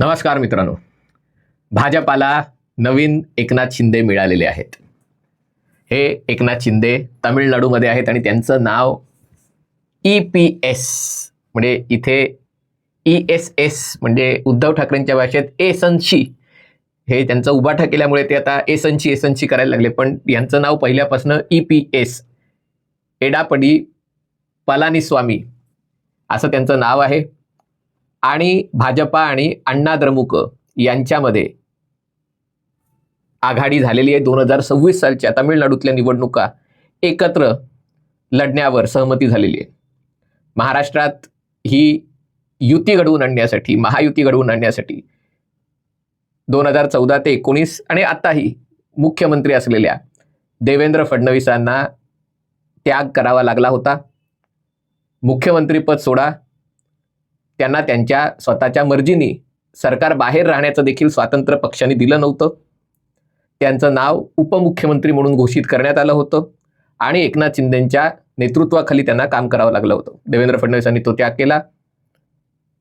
नमस्कार मित्रांनो. भाजपाला नवीन एकनाथ शिंदे मिळालेले आहेत. हे एकनाथ शिंदे तामिळनाडूमध्ये आहेत आणि त्यांचं नाव ई पी एस म्हणजे इथे ई एस एस म्हणजे उद्धव ठाकरेंच्या भाषेत एसनशी हे त्यांचा उभाठा केल्यामुळे ते आता एसनशी एसनशी करायला लागले. पण यांचं नाव पहिल्यापासून E P S Edappadi Palaniswami असं त्यांचं नाव आहे. आणि भाजपा आणि अण्णा द्रमुक यांच्यामध्ये आघाडी झालेली आहे दोन हजार सव्वीस सालच्या तामिळनाडूतल्या निवडणुका एकत्र लढण्यावर सहमती झालेली आहे. महाराष्ट्रात ही युती घडवून आणण्यासाठी महायुती घडवून आणण्यासाठी दोन हजार चौदा ते एकोणीस आणि आताही मुख्यमंत्री असलेल्या देवेंद्र फडणवीसांना त्याग करावा लागला होता. मुख्यमंत्रीपद सोडा. त्यांना त्यांच्या स्वतःच्या मर्जीने सरकार बाहेर राहण्याचं देखील स्वातंत्र्य पक्षाने दिलं नव्हतं. त्यांचं नाव उपमुख्यमंत्री म्हणून घोषित करण्यात आलं होतं आणि एकनाथ शिंदेच्या नेतृत्वाखाली त्यांना काम करावं लागलं होतं. देवेंद्र फडणवीसांनी तो त्याग केला.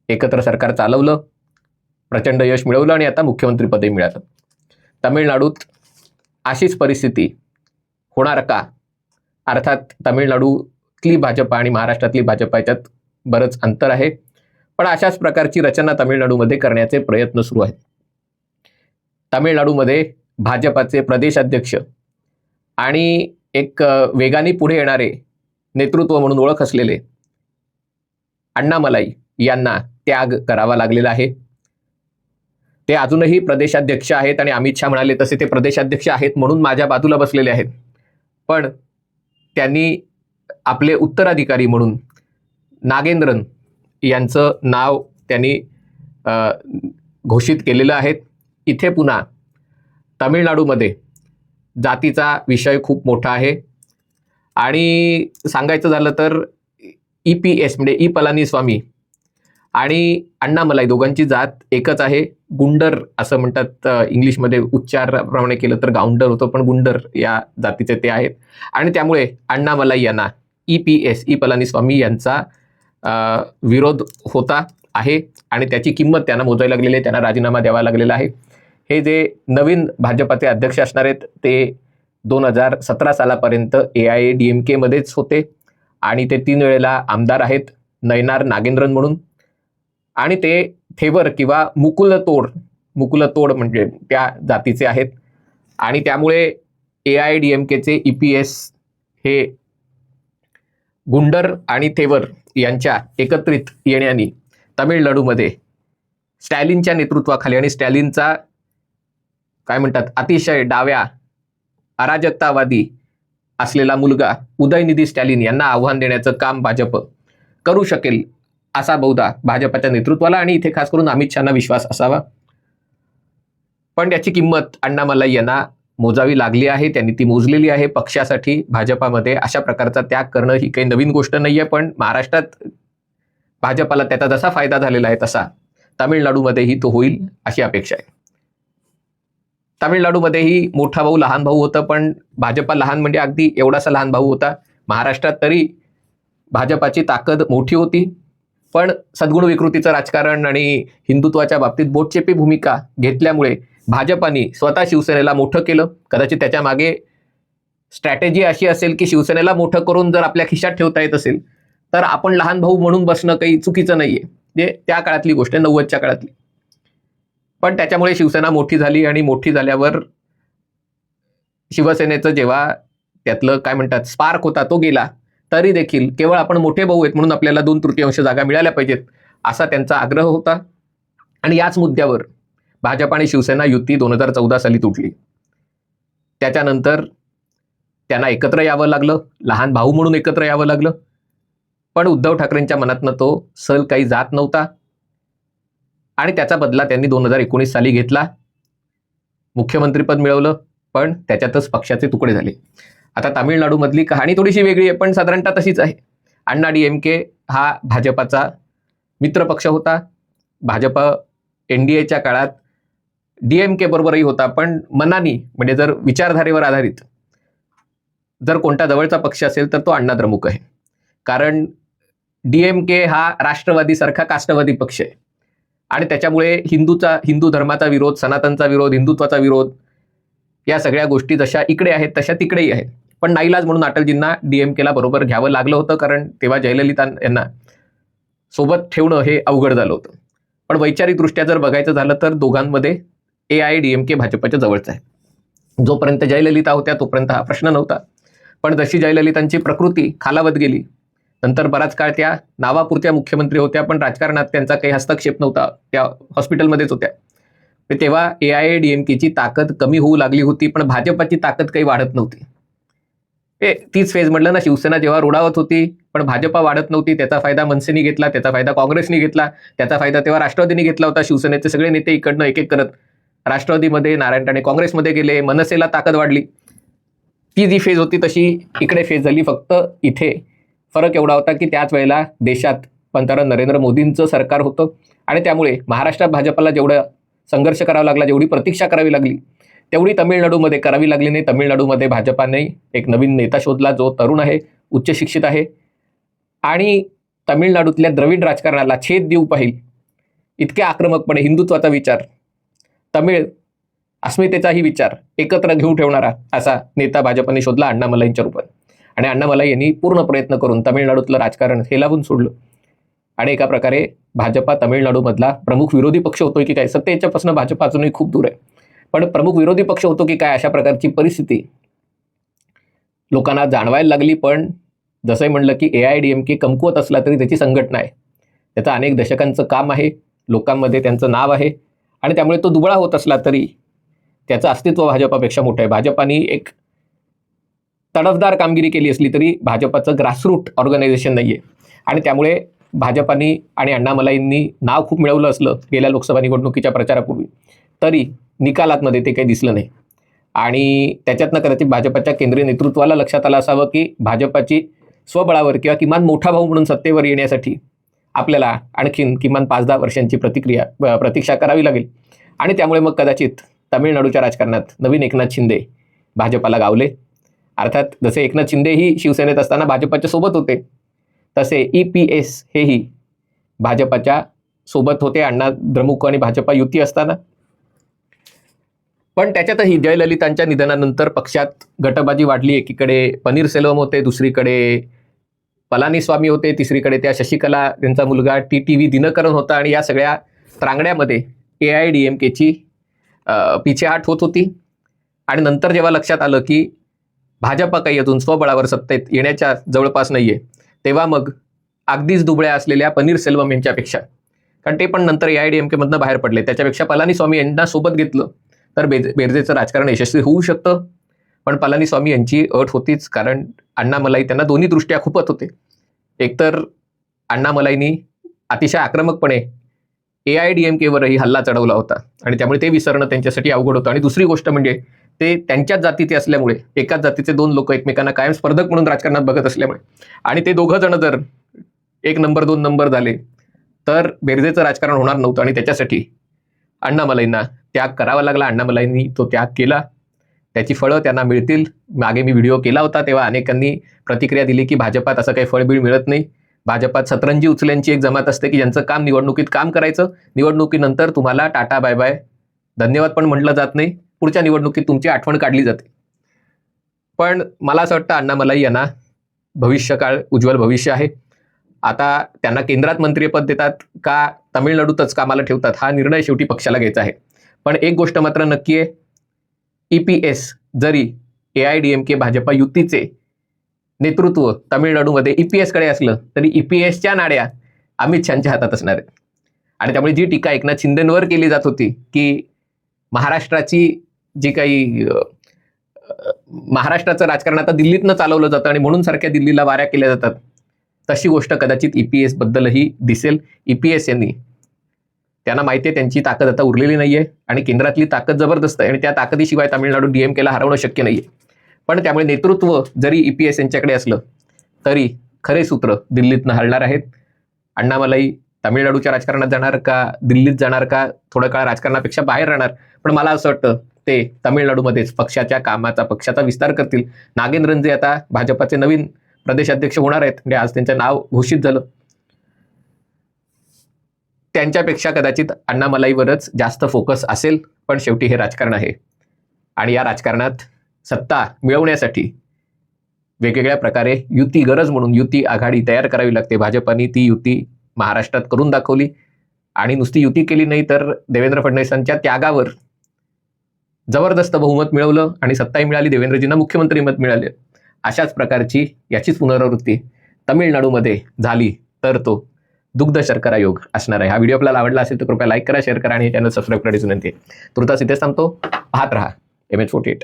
एकत्र सरकार चालवलं. प्रचंड यश मिळवलं आणि आता मुख्यमंत्रीपदही मिळालं. तमिळनाडूत अशीच परिस्थिती होणार का? अर्थात तमिळनाडूतली भाजपा आणि महाराष्ट्रातली भाजपा याच्यात बरंच अंतर आहे. पण अशाच प्रकारची रचना तामिळनाडूमध्ये करण्याचे प्रयत्न सुरू आहेत. तामिळनाडूमध्ये भाजपाचे प्रदेशाध्यक्ष आणि एक वेगाने पुढे येणारे नेतृत्व म्हणून ओळख असलेले अण्णामलाई यांना त्याग करावा लागलेला आहे. ते अजूनही प्रदेशाध्यक्ष आहेत आणि अमित शहा म्हणाले तसे ते प्रदेशाध्यक्ष आहेत म्हणून माझ्या बाजूला बसलेले आहेत. पण त्यांनी आपले उत्तराधिकारी म्हणून नागेंद्रन यांचं नाव त्यांनी घोषित केलेलं आहे इथे पुन्हा तामिळनाडूमध्ये जातीचा विषय खूप मोठा आहे. आणि सांगायचं झालं तर ई पी एस म्हणजे ई पलानीस्वामी आणि अण्णामलाई दोघांची जात एकच आहे. गुंडर असं म्हणतात इंग्लिशमध्ये उच्चाराप्रमाणे केलं तर गाऊंडर होतं पण गुंडर या जातीचे ते आहेत. आणि त्यामुळे अण्णामलाई यांना E P S E Palaniswami यांचा विरोध होता आहे आणि त्याची किंमत त्यांना मोजायला लागलेली आहे त्यांना राजीनामा द्यावा लागलेला आहे. हे जे नवीन भाजपाचे अध्यक्ष असणार आहेत ते दोन हजार सतरा सालापर्यंत A I A D M केमध्येच होते. आणि ते तीन वेळेला आमदार आहेत नयनार नागेंद्रन म्हणून. आणि ते थेवर किंवा मुकुलतोड मुकुलतोड म्हणजे त्या जातीचे आहेत. आणि त्यामुळे ए आय डी एम केचे ई पी एस हे गुंडर आणि थेवर यांच्या एकत्रित येण्याने तामिळनाडूमध्ये स्टॅलिनच्या नेतृत्वाखाली आणि स्टॅलिनचा काय म्हणतात अतिशय डाव्या अराजकतावादी असलेला मुलगा उदयनिधी स्टॅलिन यांना आव्हान देण्याचं काम भाजप करू शकेल असा बहुधा भाजपाच्या नेतृत्वाला आणि इथे खास करून अमित शहाना विश्वास असावा. पण याची किंमत अण्णामलाई यांना मोजावी लागली आहे त्यांनी ती मोजलेली आहे. पक्षासाठी भाजपामध्ये अशा प्रकारचा त्याग करणं ही काही नवीन गोष्ट नाही आहे पण महाराष्ट्रात भाजपाला त्याचा जसा फायदा झालेला आहे तसा. तामिळनाडूमध्येही तो होईल अशी अपेक्षा आहे. तामिळनाडूमध्येही मोठा भाऊ लहान भाऊ होता पण भाजपा लहान म्हणजे अगदी एवढासा लहान भाऊ होता. महाराष्ट्रात तरी भाजपाची ताकद मोठी होती. पण सद्गुण विकृतीचं राजकारण आणि हिंदुत्वाच्या बाबतीत बोटचेपी भूमिका घेतल्यामुळे भाजपाने स्वतः शिवसेनेला मोठं केलं. कदाचित त्याच्यामागे स्ट्रॅटेजी अशी असेल की शिवसेनेला मोठं करून जर आपल्या खिशात ठेवता येत असेल तर आपण लहान भाऊ म्हणून बसणं काही चुकीचं नाहीये. म्हणजे त्या काळातली गोष्ट आहे नव्वदच्या काळातली. पण त्याच्यामुळे शिवसेना मोठी झाली आणि मोठी झाल्यावर शिवसेनेचं जेव्हा त्यातलं काय म्हणतात स्पार्क होता तो गेला. तरी देखील केवळ आपण मोठे भाऊ आहेत म्हणून आपल्याला दोन तृतीयांश जागा मिळाल्या पाहिजेत असा त्यांचा आग्रह होता. आणि याच मुद्द्यावर भाजप आणि शिवसेना युती दोन हजार चौदा साली तुटली. त्याच्यानंतर त्यांना एकत्र यावं लागलं लहान भाऊ म्हणून एकत्र यावं लागलं. पण उद्धव ठाकरेंच्या मनातनं तो सल काही जात नव्हता. आणि त्याचा बदला त्यांनी दोन हजार एकोणीस साली घेतला. मुख्यमंत्रीपद मिळवलं पण त्याच्यातच पक्षाचे तुकडे झाले. आता तामिळनाडूमधली कहाणी थोडीशी वेगळी आहे पण साधारणतः तशीच आहे. अण्णा डी एम के हा भाजपाचा मित्रपक्ष होता. भाजप एन डी एच्या काळात डी एम के बरोबरही होता पण मनानी म्हणजे जर विचारधारेवर आधारित जर कोणता जवळचा पक्ष असेल तर तो अण्णा द्रमुक आहे. कारण डी एम के हा राष्ट्रवादीसारखा काष्टवादी पक्ष आहे. आणि त्याच्यामुळे हिंदूचा हिंदू धर्माचा विरोध सनातनचा विरोध हिंदुत्वाचा विरोध या सगळ्या गोष्टी जशा इकडे आहेत तशा तिकडेही आहेत. पण नाईलाज म्हणून अटलजींना डीएमकेला बरोबर घ्यावं लागलं होतं कारण तेव्हा जयललिता यांना सोबत ठेवणं हे अवघड झालं होतं. पण वैचारिकदृष्ट्या जर बघायचं झालं तर दोघांमध्ये A I D M K भाजपच्या जवळचा आहे. जोपर्यंत जयललिता होत्या तोपर्यंत हा प्रश्न नव्हता. पण जशी जयललितांची प्रकृती खालावत गेली नंतर बराच काळ त्या नावापुरत्या मुख्यमंत्री होत्या पण राजकारणात त्यांचा काही हस्तक्षेप नव्हता त्या हॉस्पिटलमध्येच होत्या. तेव्हा ए आय डी एम केची ताकद कमी होऊ लागली होती पण भाजपाची ताकद काही वाढत नव्हती. ए तीच फेज म्हटलं ना शिवसेना जेव्हा रोडावत होती पण भाजपा वाढत नव्हती त्याचा फायदा मनसेने घेतला त्याचा फायदा काँग्रेसने घेतला त्याचा फायदा तेव्हा राष्ट्रवादीने घेतला होता शिवसेनेचे सगळे नेते इकडनं एक एक करत. राष्ट्रवादीमध्ये नारायण राणे काँग्रेसमध्ये गेले मनसेला ताकद वाढली. ती जी फेज होती तशी इकडे फेज झाली फक्त इथे. फरक एवढा होता की त्याच वेळेला देशात पंतप्रधान नरेंद्र मोदींचं सरकार होतं. आणि त्यामुळे महाराष्ट्रात भाजपला जेवढा संघर्ष करावा लागला जेवढी प्रतीक्षा करावी लागली तेवढी तमिळनाडूमध्ये करावी लागली नाही. तमिळनाडूमध्ये भाजपाने एक नवीन नेता शोधला जो तरुण आहे उच्च शिक्षित आहे. आणि तमिळनाडूतल्या द्रविड राजकारणाला छेद देऊ पाहिजे इतक्या आक्रमकपणे हिंदुत्वाचा विचार तमिळ अस्मितेचाही विचार एकत्र घेऊन ठेवणारा असा नेता भाजपने शोधला अण्णामलाईंच्या रूपात. आणि अण्णामलाई यांनी पूर्ण प्रयत्न करून तमिळनाडूतलं राजकारण हेलावून सोडलं. आणि एका प्रकारे भाजपा तमिळनाडूमधला प्रमुख विरोधी पक्ष होतोय की काय? सत्तेच्यापासून भाजप अजूनही खूप दूर आहे. पण प्रमुख विरोधी पक्ष होतो की काय अशा प्रकारची परिस्थिती? लोकांना जाणवायला लागली पण जसंही म्हणलं की A I D M K कमकुवत असला तरी त्याची संघटना आहे. त्याचं अनेक दशकांचं काम आहे लोकांमध्ये त्यांचं नाव आहे आणि त्यामुळे तो दुबळा होत असला तरी त्याचं अस्तित्व भाजपापेक्षा मोठं आहे. भाजपानी एक तडफदार कामगिरी केली असली तरी भाजपाचं ग्रासरूट ऑर्गनायझेशन नाही आहे आणि त्यामुळे भाजपानी आणि अण्णामलाईंनी नाव खूप मिळवलं असलं गेल्या लोकसभा निवडणुकीच्या प्रचारापूर्वी. तरी निकालातमध्ये ते काही दिसलं नाही. आणि त्याच्यातनं कदाचित भाजपाच्या केंद्रीय नेतृत्वाला लक्षात आलं असावं की भाजपाची स्वबळावर किंवा किमान मोठा भाऊ म्हणून सत्तेवर येण्यासाठी आपल्याला आणखीन किमान पाच दहा वर्षांची प्रतिक्रिया प्रतीक्षा करावी लागेल. आणि त्यामुळे मग कदाचित तामिळनाडूच्या राजकारणात नवीन एकनाथ शिंदे भाजपाला गावले. अर्थात जसे एकनाथ शिंदेही शिवसेनेत असताना भाजपाच्या सोबत होते तसे ई पी एस हेही भाजपाच्या सोबत होते. अण्णा द्रमुक आणि भाजपा युती असताना. पण त्याच्यातही जयललितांच्या निधनानंतर पक्षात गटबाजी वाढली. एकीकडे पनीर सेल्वम होते दुसरीकडे पलानीस्वामी होते तिसरीकडे त्या शशिकला त्यांचा मुलगा टी टी व्ही दिनकरण होता आणि या सगळ्या त्रांगड्यामध्ये ए आय डी एम केची पिछेहाट होत होती. आणि नंतर जेव्हा लक्षात आलं की भाजपा काही अजून स्वबळावर सत्तेत येण्याच्या जवळपास नाही आहे तेव्हा मग अगदीच दुबळ्या असलेल्या पनीर सेल्वम यांच्यापेक्षा कारण ते पण नंतर ए आय डी एम केमधनं बाहेर पडले. त्याच्यापेक्षा पलानीस्वामी यांना सोबत घेतलं. तर बेज बेरजेचं राजकारण यशस्वी होऊ शकतं. पण पलानीस्वामी यांची अट होतीच कारण अण्णामलाई त्यांना दोन्ही दृष्ट्या खूपच होते. एकतर अण्णामलाईनी अतिशय आक्रमकपणे ए आय डी एम केवरही हल्ला चढवला होता आणि त्यामुळे ते विसरणं त्यांच्यासाठी अवघड होतं. आणि दुसरी गोष्ट म्हणजे ते त्यांच्याच जातीचे असल्यामुळे एकाच जातीचे दोन लोक एकमेकांना कायम स्पर्धक म्हणून राजकारणात बघत असल्यामुळे आणि ते दोघं जण जर एक नंबर दोन नंबर झाले तर बेरजेचं राजकारण होणार नव्हतं आणि त्याच्यासाठी अण्णामलाईंना त्याग करावा लागला अण्णामलाईंनी तो त्याग केला. त्याची फळं त्यांना मिळतील. मागे मी व्हिडिओ केला होता तेव्हा अनेकांनी प्रतिक्रिया दिली की भाजपात असं काही फळबीळ मिळत नाही. भाजपात सतरंजी उचल्यांची एक जमात असते की ज्यांचं काम निवडणुकीत काम करायचं. निवडणुकीनंतर तुम्हाला टाटा बाय बाय. धन्यवाद पण म्हटलं जात नाही. पुढच्या निवडणुकीत तुमची आठवण काढली जाते. पण मला असं वाटतं अण्णामलाई यांना भविष्यकाळ उज्ज्वल भविष्य आहे. आता त्यांना केंद्रात मंत्रिपद देतात का? तमिळनाडूतच कामाला ठेवतात. हा निर्णय शेवटी पक्षाला घ्यायचा आहे. पण एक गोष्ट मात्र नक्की आहे. ईपीएस जरी A I D M K Bhajapa युतीचे नेतृत्व तामिळनाडूमध्ये ईपीएसकडे असलं तरी ईपीएसच्या नाड्या अमित शहाच्या हातात असणार आहेत. आणि त्यामुळे जी टीका एकनाथ शिंदेंवर केली जात होती की महाराष्ट्राची जी काही महाराष्ट्राचं राजकारण आता दिल्लीतनं चालवलं जातं आणि म्हणून सारख्या दिल्लीला वाऱ्या केल्या जातात तशी गोष्ट कदाचित ई पी एसबद्दलही दिसेल. ई पी एस यांनी त्यांना माहिती आहे त्यांची ताकद आता उरलेली नाही आहे आणि केंद्रातली ताकद जबरदस्त आहे आणि त्या ताकदीशिवाय तामिळनाडू डीएमकेला केला हरवणं शक्य नाही आहे पण त्यामुळे नेतृत्व जरी ई पी एस यांच्याकडे असलं तरी खरे सूत्र दिल्लीतनं हलणार आहेत. अण्णामलाई तामिळनाडूच्या राजकारणात जाणार का दिल्लीत जाणार का थोडं काळ राजकारणापेक्षा बाहेर राहणार? पण मला असं वाटतं ते तामिळनाडूमध्येच पक्षाच्या कामाचा पक्षाचा विस्तार करतील. नागेंद्रन जे आता भाजपाचे नवीन प्रदेशाध्यक्ष होणार आहेत म्हणजे आज त्यांचं नाव घोषित झालं. त्यांच्यापेक्षा कदाचित अण्णामलाईवरच जास्त फोकस असेल पण शेवटी हे राजकारण आहे. आणि या राजकारणात सत्ता मिळवण्यासाठी वेगवेगळ्या प्रकारे युती गरज म्हणून युती आघाडी तयार करावी लागते. भाजपाने ती युती महाराष्ट्रात करून दाखवली. आणि नुसती युती केली नाही तर देवेंद्र फडणवीसांच्या त्यागावर जबरदस्त बहुमत मिळवलं आणि सत्ताही मिळाली देवेंद्रजींना मुख्यमंत्री मत मिळाले. अशाच प्रकारची याचीच पुनरावृत्ती तमिळनाडूमध्ये झाली तर तो दुग्ध शर्करा योग असणार आहे. हा व्हिडिओ आपल्याला आवडला असेल तर कृपया लाईक करा शेअर करा आणि चॅनल सबस्क्राईब करायची विनंती आहे. तुर्तास इथेच थांबतो. पाहत राहा. M H forty eight